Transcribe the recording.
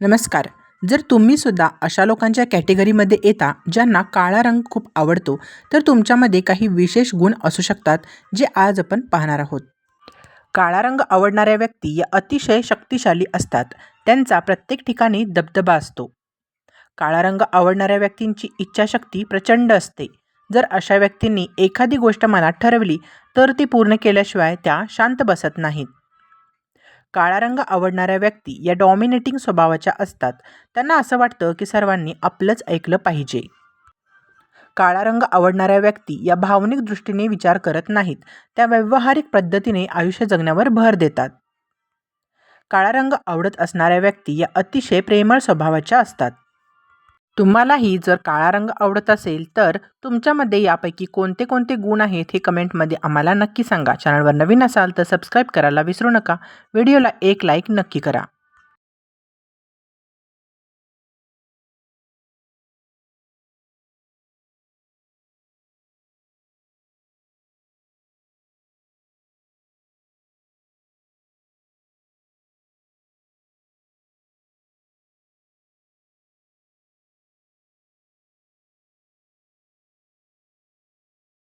नमस्कार. जर तुम्ही सुद्धा अशा लोकांच्या कॅटेगरीमध्ये येता ज्यांना काळा रंग खूप आवडतो तर तुमच्यामध्ये काही विशेष गुण असू शकतात जे आज आपण पाहणार आहोत. काळा रंग आवडणाऱ्या व्यक्ती या अतिशय शक्तिशाली असतात. त्यांचा प्रत्येक ठिकाणी दबदबा असतो. काळा रंग आवडणाऱ्या व्यक्तींची इच्छाशक्ती प्रचंड असते. जर अशा व्यक्तींनी एखादी गोष्ट मनात ठरवली तर ती पूर्ण केल्याशिवाय त्या शांत बसत नाहीत. काळा रंग आवडणाऱ्या व्यक्ती या डॉमिनेटिंग स्वभावाच्या असतात. त्यांना असं वाटतं की सर्वांनी आपलंच ऐकलं पाहिजे. काळा रंग आवडणाऱ्या व्यक्ती या भावनिक दृष्टीने विचार करत नाहीत. त्या व्यावहारिक पद्धतीने आयुष्य जगण्यावर भर देतात. काळा रंग आवडत असणाऱ्या व्यक्ती या अतिशय प्रेमळ स्वभावाच्या असतात. तुम्हालाही जर काळा रंग आवडत असेल तर तुमच्यामध्ये यापैकी कोणते कोणते गुण आहेत हे कमेंटमध्ये आम्हाला नक्की सांगा. चॅनलवर नवीन असाल तर सबस्क्राईब करायला विसरू नका. व्हिडिओला एक लाईक नक्की करा.